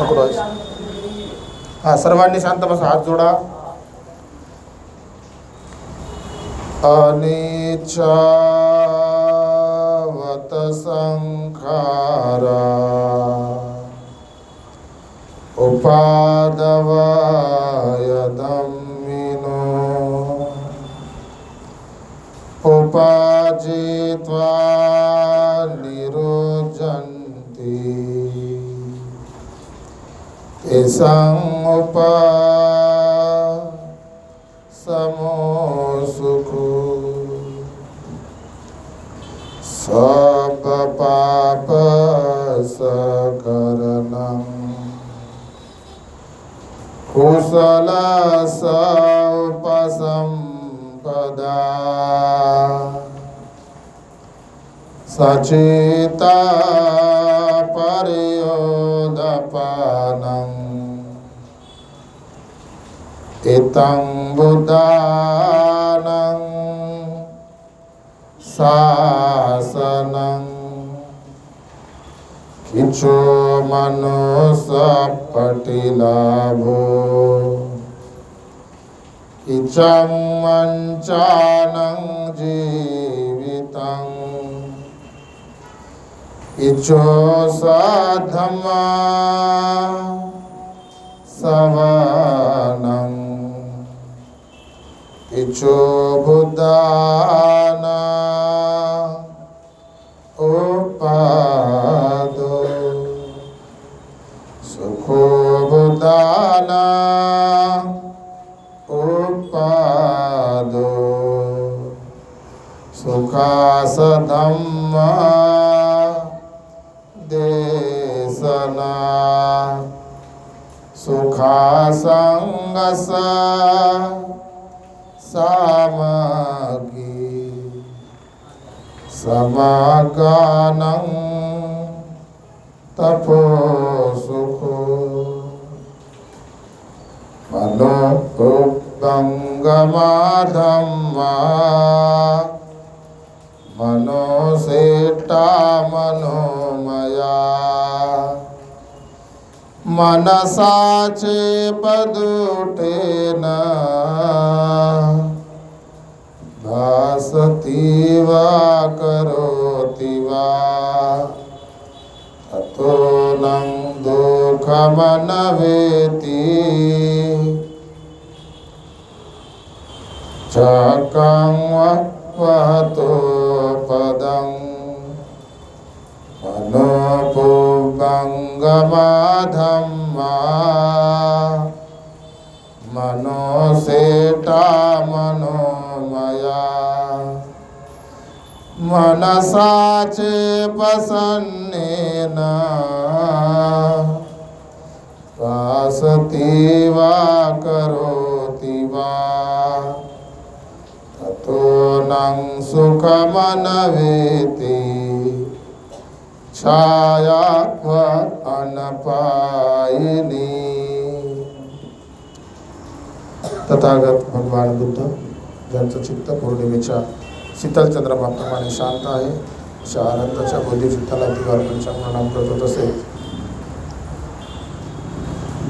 नको हा सर्वांनी शांत बसा हात जोडा. अनिच्छावत संखारा. उपादवाय उपाजित्वा तेषां उप समो सुखो सब पाप सकरणम् कुशल उपसम्पदा सचेता पर्योदपानम् इतं बुद्धानं शासनम् किचो मनुष्यपटिलाभो इचं मञ्चानं जीवितम् इचो साधमा सवनम् इचो बुद्धाना उपादो सुखो बुदाना उपादो सुखासधम्म सुखासङ्गस सामगी समागानं तपो सुखो मनोभङ्गमाधम्मा मनोसेटा मनोमया මනසාච පදුටේන භාසතිවා කරෝතිවා අතෝනං දුකමන වේති චකං වක්වතෝ පදං මනෝ पदम् मनोपुगङ्गमाधम्मा मनोसेटा मनोमया। मनसा चे प्रसन्नेन। वासति वा करोति वा ततो नं सुखमनवेति अनपायिनी तथागत भगवान बुद्ध ज्यांचं चित्त पौर्णिमेच्या शीतलचंद्रमाप्रमाणे शांत आहे. अशा आनंदाच्या बोधिचित्ताला दिवार पंचांग प्रणाम करत तसे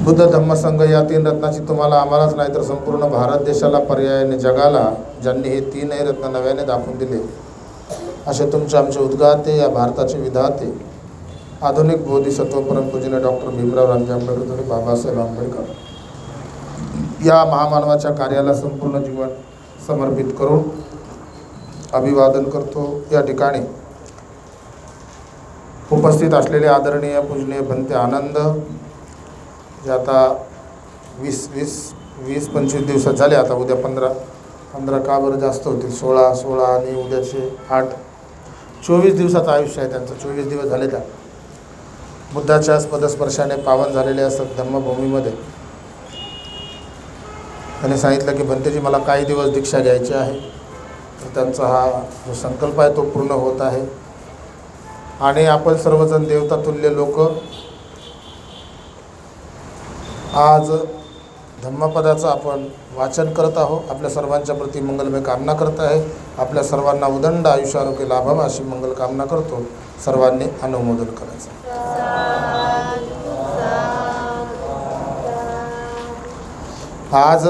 बुद्ध धम्मसंघ या तीन रत्नाची तुम्हाला आम्हालाच नाही तर संपूर्ण भारत देशाला पर्यायाने जगाला ज्यांनी हे तीनही रत्न नव्याने दाखवून दिले. असे तुमचे आमचे उद्गाते या भारताचे विधाते आधुनिक बोधिसत्व परमपूजनीय डॉक्टर भीमराव रामजी आंबेडकर आणि बाबासाहेब आंबेडकर. या महामानवाच्या कार्याला संपूर्ण जीवन समर्पित करून अभिवादन करतो. या ठिकाणी उपस्थित असलेले आदरणीय पूजनीय भंते आनंद जे आता वीस वीस वीस पंचवीस दिवसात झाले आता उद्या पंधरा पंधरा का बरं जास्त होतील? सोळा सोळा आणि उद्याचे आठ. चोवीस दिवसाचं आयुष्य आहे त्यांचं. चोवीस दिवस झाले त्या. बुद्धाच्या पदस्पर्शाने पावन झालेले असतात धम्मभूमीमध्ये त्याने सांगितलं की भंतेजी मला काही दिवस दीक्षा घ्यायची आहे. तर त्यांचा हा जो संकल्प आहे तो पूर्ण होत आहे. आणि आपण सर्वजण देवतातुल्य लोक. आज धम्मपदाचं आपण वाचन करत आहोत. आपल्या सर्वांच्या प्रती मंगलमय कामना करत आहे. आपल्या सर्वांना उदंड आयुष्य आरोग्य लाभावा अशी मंगल कामना करतो. सर्वांनी अनुमोदन करायचं. आज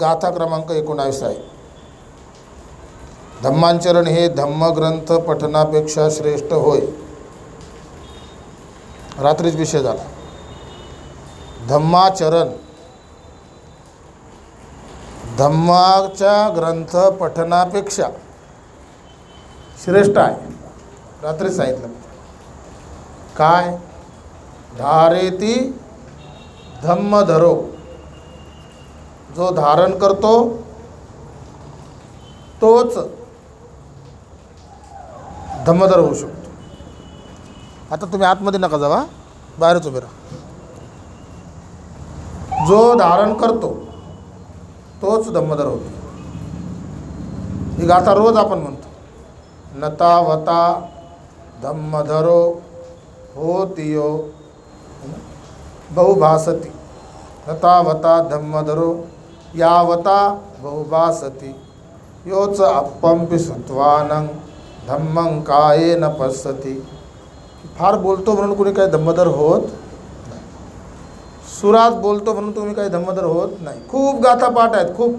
गाथा क्रमांक एकोणावीस आहे. धम्मांचरण हे धम्मग्रंथ पठनापेक्षा श्रेष्ठ होय. रात्रीच विषय झाला. धम्माचरण धम्माच्या ग्रंथ पठनापेक्षा श्रेष्ठ आहे. रात्री सांगितलं काय? धारेती धम्म धरो जो धारण करतो तोच धम्मधर होऊ शकतो. आता तुम्ही आतमध्ये नका जावा बाहेरच उभे राहा. जो धारण करतो तोच धम्मधर होतो. ही गाथा रोज आपण म्हणतो. नता वता धम्मधरो होतियो. बहुभासती. नता वता धम्मधरो यावता बहुभासती. योच अप्पंपि सुत्वानं धम्मं काये न पश्यती. फार बोलतो म्हणून कुणी काही धम्मधर होत सुरात बोलतो म्हणून तुम्ही काही धम्मधर होत नाही. खूप गाथा पाठ आहेत खूप.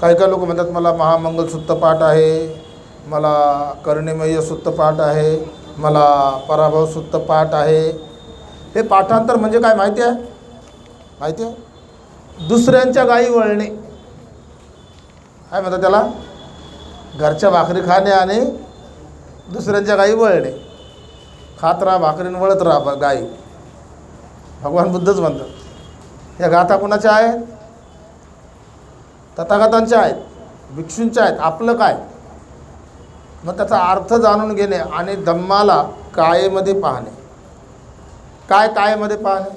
काही काही लोक म्हणतात मला महामंगलसूत्र पाठ आहे मला कर्णिमय सुत्त पाठ आहे मला पराभव सुत्त पाठ आहे. हे पाठांतर म्हणजे काय माहिती आहे? माहिती आहे? दुसऱ्यांच्या गायी वळणे. काय म्हणतात त्याला? घरच्या भाकरी खाणे आणि दुसऱ्यांच्या गायी वळणे. खात राहा भाकरीन वळत राहा ब- गायी भगवान बुद्धच म्हणतात. या गाथा कोणाच्या आहेत? तथागतांच्या आहेत. भिक्षूंच्या आहेत. आपलं काय? मग त्याचा अर्थ जाणून घेणे आणि धम्माला कायेमध्ये पाहणे. काय कायेमध्ये पाहणे?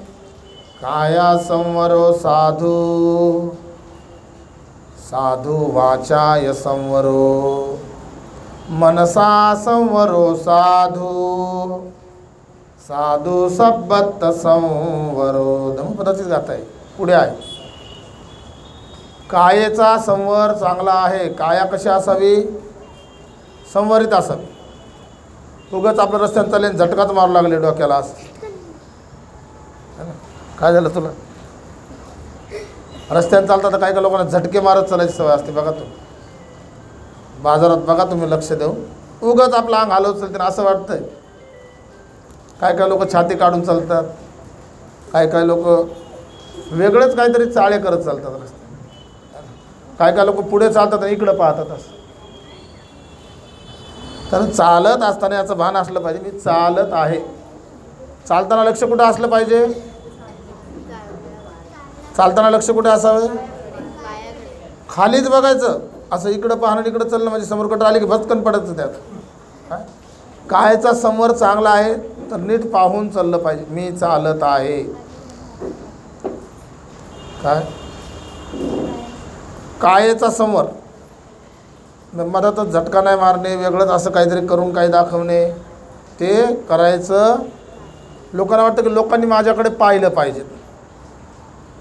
काया संवरो साधू. साधू वाचाय संवरो. मनसा संवरो साधू. साधू सबत संवरो धमपदाचीच गात आहे. पुढे आहे. कायेचा संवर चांगला आहे. काया कशी असावी? संवरित असावी. उगाच आपल्या रस्त्यात चालेल झटकाच मारू लागले डोक्याला असं. काय झालं तुला? रस्त्याने चालता तर काही काही लोकांना झटके मारत चालायची सवय असते. बघा तुम्ही. बाजारात बघा तुम्ही लक्ष देऊ उगाच आपलं अंग हलवत चालते असं वाटतंय. काय काय लोक छाती काढून चालतात काय काय लोक वेगळंच काहीतरी चाळे करत चालतात रस्त्यात. काय काय लोक पुढे चालतात आणि इकडं पाहतात असं. तर चालत असताना याचं भान असलं पाहिजे मी चालत आहे. चालताना लक्ष कुठं असलं पाहिजे? चालताना लक्ष कुठे असावं? खालीच बघायचं. असं इकडं पाहणं इकडं चाललं म्हणजे समोर कटर आली की भचकन पडायचं त्यात. काय? कायचा समोर चांगला आहे तर नीट पाहून चाललं पाहिजे. मी चालत आहे. काय? कायेचा समोर. मधातच झटका नाही मारणे वेगळंच असं काहीतरी करून काही दाखवणे. ते करायचं. लोकांना वाटतं की लोकांनी माझ्याकडे पाहिलं पाहिजे.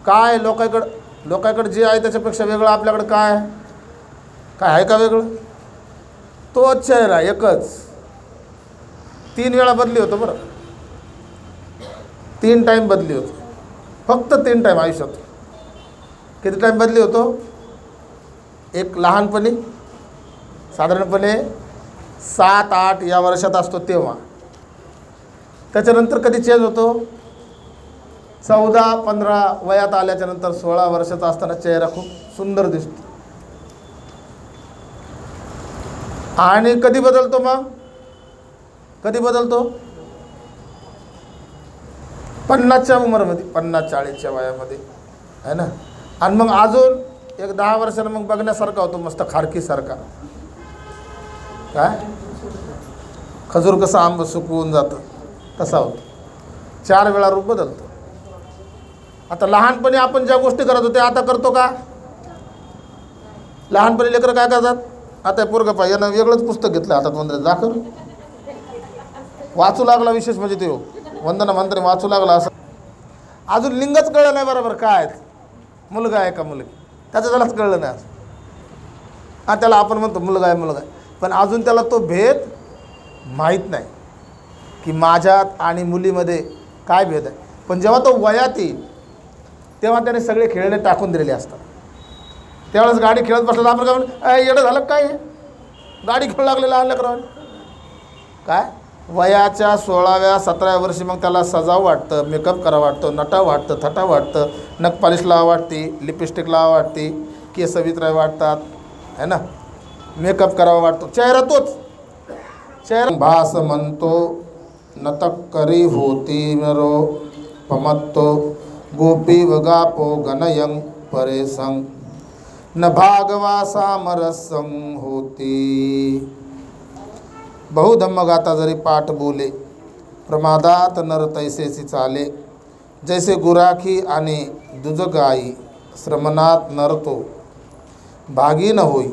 काय? लोकांकडं लोकांकडे जे आहे त्याच्यापेक्षा वेगळं आपल्याकडं काय? काय आहे का वेगळं? तोच चेहरा एकच. तीन वेळा बदली होतं बरं. तीन टाईम बदली होतो. फक्त तीन टाईम आयुष्यात. किती टाईम बदली होतो? एक लहानपणी साधारणपणे सात आठ या वर्षात असतो तेव्हा. त्याच्यानंतर कधी चेंज होतो? चौदा पंधरा वयात आल्याच्यानंतर सोळा वर्षाचा असताना चेहरा खूप सुंदर दिसतो. आणि कधी बदलतो मग? कधी बदलतो? पन्नासच्या उमरमध्ये पन्नास चाळीसच्या वयामध्ये. आहे ना? आणि मग अजून एक दहा वर्षानं मग बघण्यासारखा होतो मस्त खारकीसारखा काय? खजूर कसं आंब सुकवून जातं तसा होतो. चार वेळा रूप बदलतो. आता लहानपणी आपण ज्या गोष्टी करत होते आता करतो का? लहानपणी लेकरं काय करतात? आता पोरगं पाहिजे यानं वेगळंच पुस्तक घेतलं आता मंदिरात दाखव वाचू लागला विशेष म्हणजे ते. वंदना मंत्र वाचू लागला असं. अजून लिंगच कळलं नाही बरोबर काय. आहेत मुलगा आहे का मुलगी? त्याचं त्यालाच कळलं नाही असं. हा त्याला आपण म्हणतो मुलगा आहे मुलगा आहे. पण अजून त्याला तो भेद माहीत नाही. की माझ्यात आणि मुलीमध्ये काय भेद आहे. पण जेव्हा तो वयात येईल तेव्हा त्याने सगळे खेळणे टाकून दिलेले असतात. त्यावेळेस गाडी खेळत बसला तर आपण काय म्हणून येडं झालं काय गाडी खेळू लागलेलं आणलं करावं काय? वयाच्या सोळाव्या सतराव्या वर्षी मग त्याला सजाव वाटतं मेकअप करावं वाटतं नटा वाटतं थटा वाटतं नख पॉलिश लावा वाटते लिपस्टिक लावा वाटते केस वितराय वाटतात है ना? मेकअप करावा वाटतो. चेहरा तोच. चेहरा भास म्हणतो नतक करी होती नरो पमत्तो गोपी वगापो गणयं परेसंग न भागवा सामरसं होती। बहुधम्मगाता जरी पाठ बोले प्रमादात नर तैसेसी चाले. जैसे गुराखी आणि दुजगाई श्रमणात नरतो भागी न होई.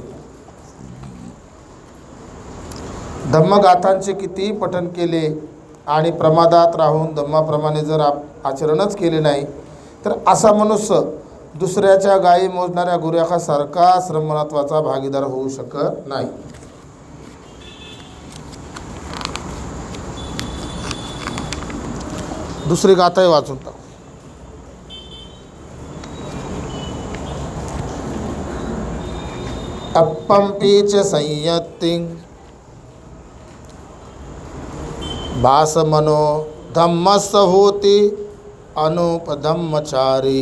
धम्मगाथांचे कितीही पठन केले आणि प्रमादात राहून धम्माप्रमाणे जर आप आचरणच केले नाही तर असा मनुष्य दुसऱ्याच्या गायी मोजणाऱ्या गुराखासारखा श्रमणत्वाचा भागीदार होऊ शकत नाही. दुसरी गाथाही वाचून टाकू. अप्पंपीच संयत्ति भासमनो धम्मस होती अनुपधम्मचारी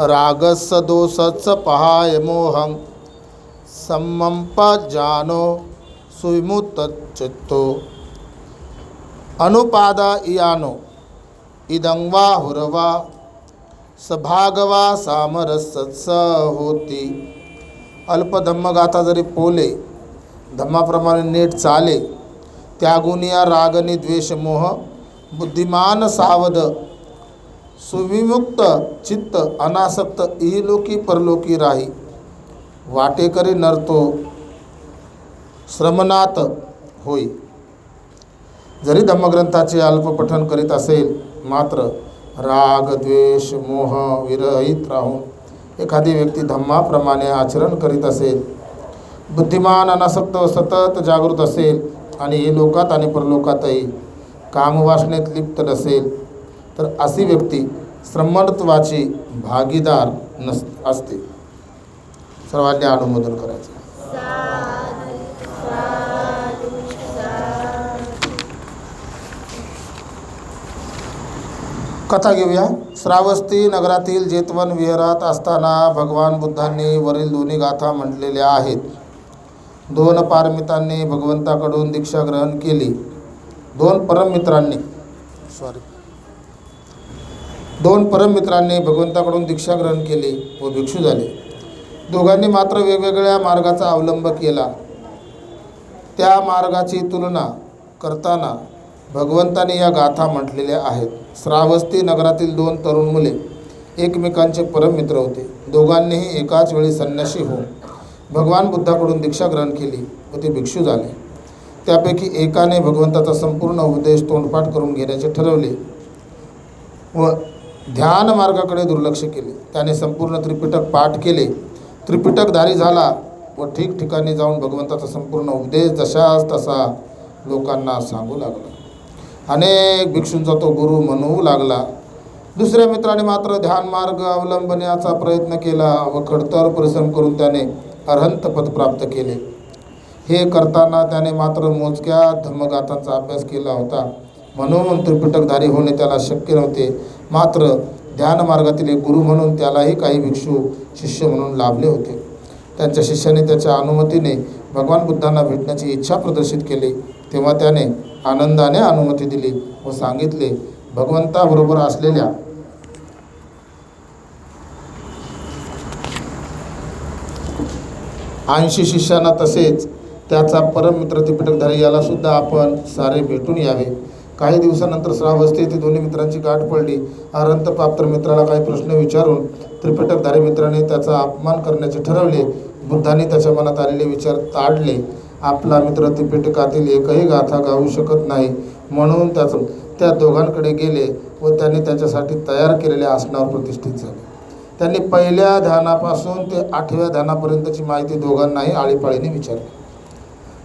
रागस दोषच पहाय मोहं। सम्मंप जानो सुविमुत चित्तो अनुपादा इयानो। इदंवा हुरवा। सभागवा सामरस होती अल्पधम्मगाथा जरी पोले धम्माप्रमाणे नीट चाले त्यागुनिया रागनी द्वेष मोह बुद्धिमान सावध सुविमुक्त चित्त अनासक्त इहलोकी परलोकी राही। वाटेकरी नरतो श्रमनात होई। जरी धम्मग्रंथाचे अल्पपठन करीत असेल मात्र राग द्वेष मोह विरहित राहून एखादी व्यक्ती धम्माप्रमाणे आचरण करीत असेल बुद्धिमान अनासक्त सतत जागृत असेल आणि हे लोकात आणि परलोकातही कामवासनेत लिप्त नसेल तर अशी व्यक्ती श्रमणत्वाची भागीदार नस असते. सर्वांनी अनुमोदन करायचं. कथा घेऊया. श्रावस्ती नगरातील जेतवन विहारात असताना भगवान बुद्धांनी वरील दोन्ही गाथा म्हटलेल्या आहेत. दोन पारमितांनी भगवंताकडून दीक्षा ग्रहण केली. दोन परममित्रांनी. सॉरी दोन परममित्रांनी भगवंताकडून दीक्षा ग्रहण केली व भिक्षू झाले. दोघांनी मात्र वेगवेगळ्या मार्गाचा अवलंब केला. त्या मार्गाची तुलना करताना भगवंताने या गाथा म्हटलेल्या आहेत. श्रावस्ती नगरातील दोन तरुण मुले एकमेकांचे परममित्र होते. दोघांनीही एकाच वेळी संन्यासी होऊन भगवान बुद्धाकडून दीक्षा ग्रहण केली व ते भिक्षू झाले. त्यापैकी एकाने भगवंताचा संपूर्ण उपदेश तोंडपाठ करून घेण्याचे ठरवले व ध्यान मार्गाकडे दुर्लक्ष केले. त्याने संपूर्ण त्रिपिटक पाठ केले. त्रिपिटकधारी झाला व ठिकठिकाणी जाऊन भगवंताचा संपूर्ण उपदेश जशाच तसा लोकांना सांगू लागला. अनेक भिक्षूंचा तो गुरु म्हणू लागला. दुसऱ्या मित्राने मात्र ध्यान मार्ग अवलंबण्याचा प्रयत्न केला व खडतर परिश्रम करून त्याने अर्हंत पद प्राप्त केले. हे करताना त्याने मात्र मोजक्या धर्मगाथांचा अभ्यास केला होता. म्हणून त्रिपिटकधारी होणे त्याला शक्य नव्हते. मात्र ध्यान मार्गातील एक गुरु म्हणून त्यालाही काही भिक्षू शिष्य म्हणून लाभले होते. त्यांच्या शिष्याने त्याच्या अनुमतीने भगवान बुद्धांना भेटण्याची इच्छा प्रदर्शित केली. तेव्हा त्याने आनंदाने अनुमती दिली व सांगितले भगवंताबरोबर असलेल्या ऐंशी शिष्यांना तसेच त्याचा परममित्र त्रिपिटकधारी याला सुद्धा आपण सारे भेटून यावे. काही दिवसानंतर श्रावस्ती येथे दोन्ही मित्रांची गाठ पडली. अरंत मित्राला काही प्रश्न विचारून त्रिपिटकधारी मित्राने त्याचा अपमान करण्याचे ठरवले. बुद्धांनी त्याच्या मनात आलेले विचार ताडले. आपला मित्र त्रिपिटकातील एकही गाथा गाऊ शकत नाही. म्हणून त्याचं त्या दोघांकडे गेले व त्यांनी त्याच्यासाठी तयार केलेल्या आसनावर प्रतिष्ठित झाले. त्यांनी पहिल्या ध्यानापासून ते आठव्या ध्यानापर्यंतची माहिती दोघांनाही आळीपाळीने विचारली.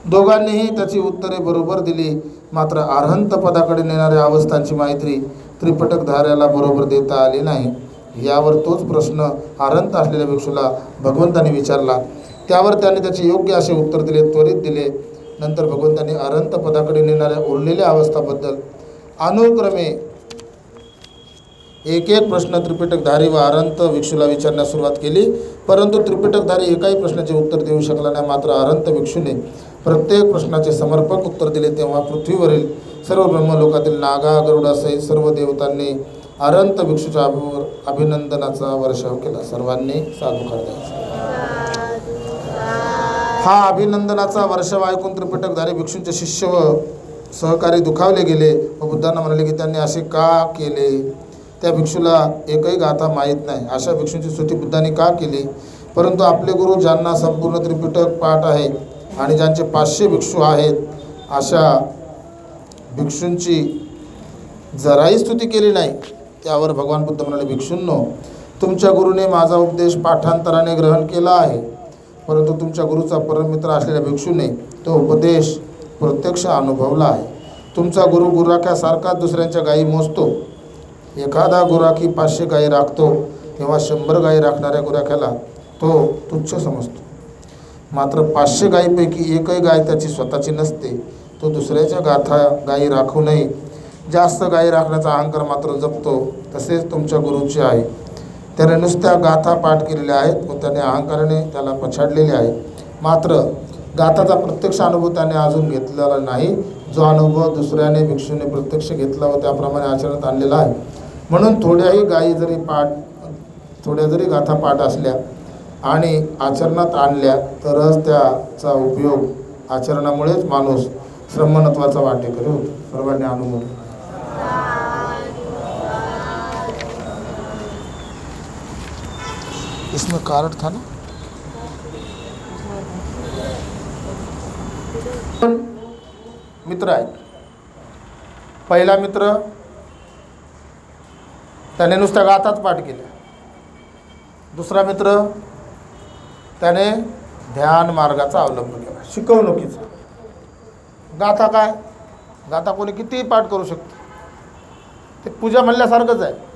दोघांनीही त्याची उत्तरे बरोबर दिली. मात्र अर्हंत पदाकडे नेणाऱ्या अवस्थांची माहिती त्रिपटकधाऱ्याला बरोबर देता आली नाही. यावर तोच प्रश्न अर्हंत असलेल्या भिक्षूला भगवंताने विचारला त्यावर त्याने त्याचे योग्य असे उत्तर दिले त्वरित दिले. नंतर भगवंतांनी अर्हंत पदाकडे नेणाऱ्या उरलेल्या अवस्थाबद्दल अनुक्रमे एक एक प्रश्न त्रिपिटकधारी व अरंत भिक्षूला विचारण्यास सुरुवात केली. परंतु त्रिपिटकधारी एकाही प्रश्नाचे उत्तर देऊ शकला नाही मात्र अरंत भिक्षूने प्रत्येक प्रश्नाचे समर्पक उत्तर दिले. तेव्हा पृथ्वीवरील सर्व ब्रह्मलोकातील नागा गरुडासहित सर्व देवतांनी अरंत भिक्षूच्या अभिनंदनाचा वर्षाव केला. सर्वांनी साधू द्यायचा हा अभिनंदनाचा वर्षाव ऐकून त्रिपिटकधारी भिक्षूंचे शिष्य व सहकारी दुखावले गेले व बुद्धांना म्हणाले की त्यांनी असे का केले? त्या भिक्षूला एकही गाथा माहीत नाही. अशा भिक्षूंची स्तुती बुद्धांनी का केली? परंतु आपले गुरु ज्यांना संपूर्ण त्रिपिटक पाठ आहे आणि ज्यांचे पाचशे भिक्षू आहेत अशा भिक्षूंची जराही स्तुती केली नाही त्यावर भगवान बुद्ध म्हणाले भिक्षूंनो तुमच्या गुरुने माझा उपदेश पाठांतराने ग्रहण केला आहे. परंतु तुमच्या गुरुचा परममित्र असलेल्या भिक्षूने तो उपदेश प्रत्यक्ष अनुभवला आहे. तुमचा गुरु गुराख्यासारखाच दुसऱ्यांच्या गायी मोजतो. एखादा गुराखी पाचशे गायी राखतो तेव्हा शंभर गायी राखणाऱ्या गुराख्याला तो तुच्छ समजतो. मात्र पाचशे गायीपैकी एकही गाय त्याची स्वतःची नसते. तो दुसऱ्याच्या गाथा गायी नये. जास्त गायी राखण्याचा अहंकार मात्र जपतो. तसेच तुमच्या गुरुचे आहे. त्याने नुसत्या गाथा पाठ केलेल्या आहेत व त्याने अहंकाराने त्याला पछाडलेले आहे मात्र गाथाचा प्रत्यक्ष अनुभव त्याने अजून घेतलेला नाही. जो अनुभव दुसऱ्याने भिक्षूने प्रत्यक्ष घेतला व त्याप्रमाणे आचरणात आणलेला आहे. म्हणून थोड्याही गायी जरी पाठ थोड्या जरी गाथा पाठ असल्या आणि आचरणात आणल्या तरच त्याचा उपयोग आचरणामुळेच माणूस श्रमणत्वाचा वाटेकरी होतो. सर्वांनी अनुभव इसमें कार्ड था ना? मित्र आहेत. पहिला मित्र त्याने नुसत्या गाथाच पाठ केल्या. दुसरा मित्र त्याने ध्यान मार्गाचा अवलंब केला. शिकवणुकीचा. गाथा काय? गाथा कोणी कितीही पाठ करू शकतो. ते पूजा म्हणल्यासारखंच आहे.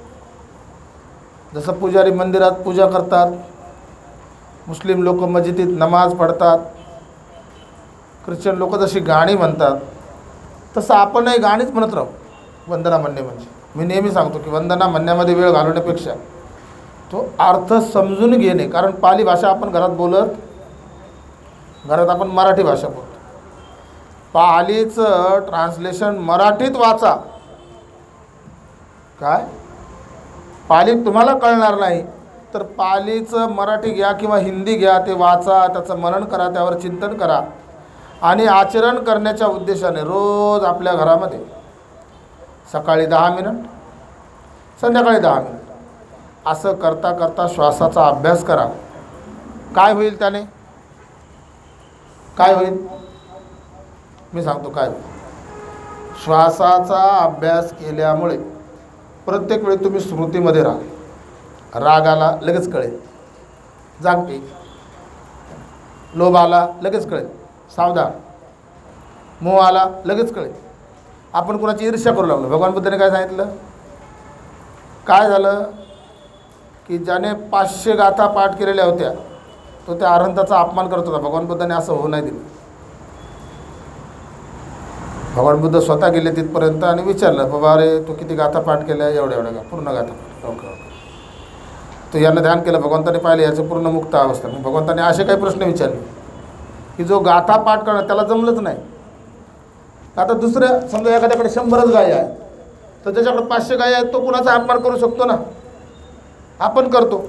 जसं पुजारी मंदिरात पूजा करतात मुस्लिम लोक मस्जिदीत नमाज पडतात ख्रिश्चन लोक जशी गाणी म्हणतात तसं आपणही गाणीच म्हणत राहू वंदना म्हणणे म्हणजे. मी नेहमी सांगतो की वंदना म्हणण्यामध्ये वेळ घालवण्यापेक्षा तो अर्थ समजून घेणे कारण पाली भाषा आपण घरात बोलत घरात आपण मराठी भाषा बोलतो. पालीचं ट्रान्सलेशन मराठीत वाचा. काय? पाली तुम्हाला कळणार नाही. तर पालीचं मराठी घ्या किंवा हिंदी घ्या ते वाचा त्याचं मनन करा त्यावर चिंतन करा. आणि आचरण करण्याच्या उद्देशाने रोज आपल्या घरामध्ये सकाळी दहा मिनिट संध्याकाळी दहा मिनिट. असं करता करता श्वासाचा अभ्यास करा. काय होईल त्याने? काय होईल? मी सांगतो काय होईल. श्वासाचा अभ्यास केल्यामुळे प्रत्येक वेळी तुम्ही स्मृतीमध्ये राहा. राग आला लगेच कळेल. जागते. लोभ आला लगेच कळेल. सावधान. मोह आला लगेच कळेल. आपण कोणाची ईर्ष्या करू लागलो. भगवान बुद्धाने काय सांगितलं? काय झालं? की ज्याने पाचशे गाथा पाठ केलेल्या होत्या तो त्या अरहंताचा अपमान करत होता. भगवान बुद्धाने असं होऊ नाही दिलं. भगवान बुद्ध स्वतः गेले तिथपर्यंत आणि विचारलं बाबा अरे तू किती गाथा पाठ केल्या? एवढ्या एवढ्या का पूर्ण गाथा पाठ. ओके ओके तो यानं ध्यान केलं भगवंताने पाहिले याचं पूर्ण मुक्त अवस्था. मग भगवंताने असे काही प्रश्न विचारले की जो गाथा पाठ करणं त्याला जमलंच नाही. आता दुसऱ्या समजा एखाद्याकडे शंभरच गाय आहे तर त्याच्याकडे पाचशे गाय आहेत तो कुणाचा अपमान करू शकतो ना? आपण करतो.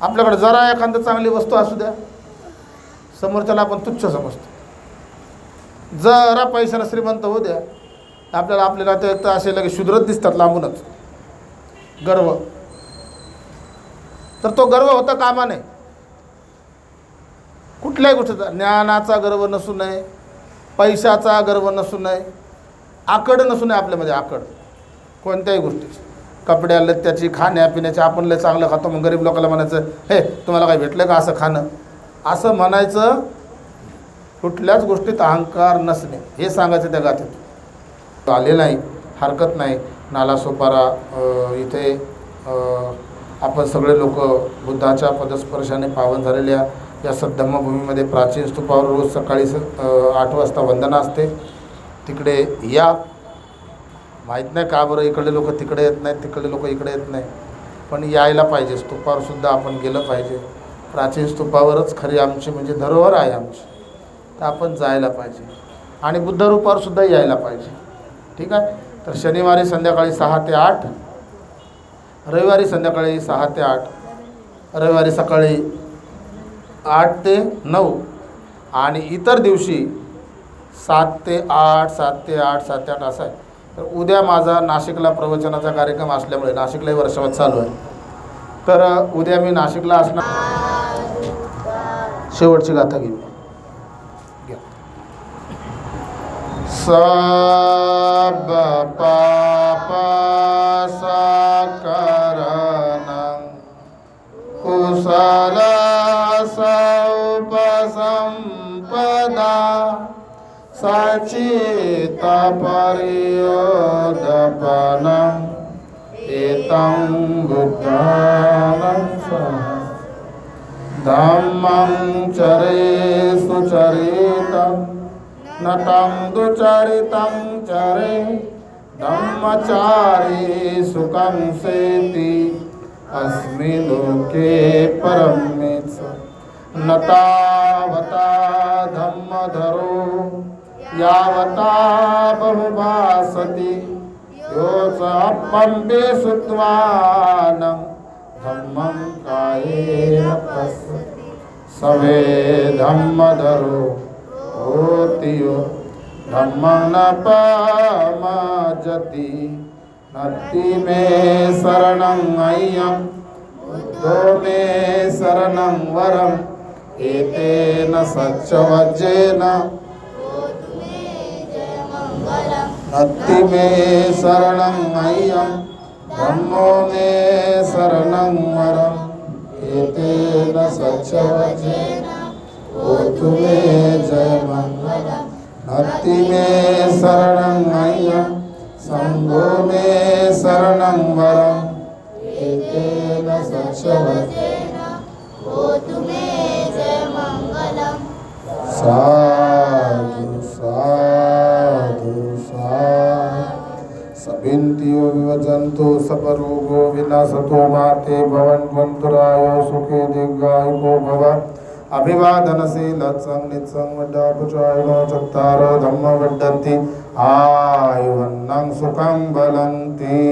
आपल्याकडे जरा एखादं चांगली वस्तू असू द्या. समोरच्याला आपण तुच्छ समजतो. जरा पैशाला श्रीमंत होऊ द्या. आपल्याला आपल्याला ते तर असे लगे शुद्रत दिसतात लांबूनच. गर्व. तर तो गर्व होता कामा नये कुठल्याही गोष्टीचा ज्ञानाचा गर्व नसू नये पैशाचा गर्व नसू नये आकड नसू नये आपल्यामध्ये आकड. कोणत्याही गोष्टीची. कपड्या लत्याची खाण्यापिण्याची आपण लय चांगलं खातो. मग गरीब लोकांना म्हणायचं हे तुम्हाला काही भेटलं का असं खाणं? असं म्हणायचं कुठल्याच गोष्टीत अहंकार नसणे हे सांगायचं त्या गाथेत. आले नाही हरकत नाही नालासोपारा इथे आपण सगळे लोक बुद्धाच्या पदस्पर्शाने पावन झालेल्या या सद्धम्मभूमीमध्ये प्राचीन स्तूपावर रोज सकाळी स आठ वाजता वंदना असते. तिकडे या. माहीत नाही का बरं इकडले लोक तिकडे येत नाहीत तिकडले लोक इकडे येत नाही. पण यायला पाहिजे स्तूपावरसुद्धा आपण गेलं पाहिजे. प्राचीन स्तूपावरच खरी आमची म्हणजे धरोहर आहे आमची. तर आपण जायला पाहिजे. आणि बुद्धरूपावर सुद्धा यायला पाहिजे. ठीक आहे? तर शनिवारी संध्याकाळी सहा ते आठ रविवारी संध्याकाळी सहा ते आठ रविवारी सकाळी आठ ते नऊ आणि इतर दिवशी सात ते आठ सात ते आठ सात ते आठ असं आहे तर उद्या माझा नाशिकला प्रवचनाचा कार्यक्रम असल्यामुळे नाशिकलाही वर्षावर चालू आहे. तर उद्या मी नाशिकला असणार. शेवटची गाथा घेऊ सब पाप सकरणं कुशल सौपसंपदा सचित पर्योदपनम् एतं बुद्धानं सह धम्मं चरे सुचरितं नटं दुचरितं चरे धम्मचारी सुखं सेति अस्मि लोके परमित् नतावता धम्मधरो यावता बहुभासति यो च अपम्बे सुत्वानं धम्मं कायेन पश्यति। सवे धम्मधरो। होतियो यो धम्मं न मे शरणं अय्यं। बुद्धो मे शरणं वरम्। एतेन सच्चवज्जेन। नत्ति मे शरणं अय्यं। ब्रह्मो मे शरणं वरम्। एतेन सच्चवज्जेन ओतु मे जयमङ्गलम् मे शरणं अय्यं सङ्गो मे शरणं वरम् साधु साधु साधु। सबिन्तियो सपरोगो विनाशतो माते भवन्वन्तुरायो सुखे दीर्घायुको भव। अभिवादनशीलत्सं नित्सं वड्डापुचायिनो चत्तारो धम्म वड्डन्ति आयुवन्नं सुखं बलन्ति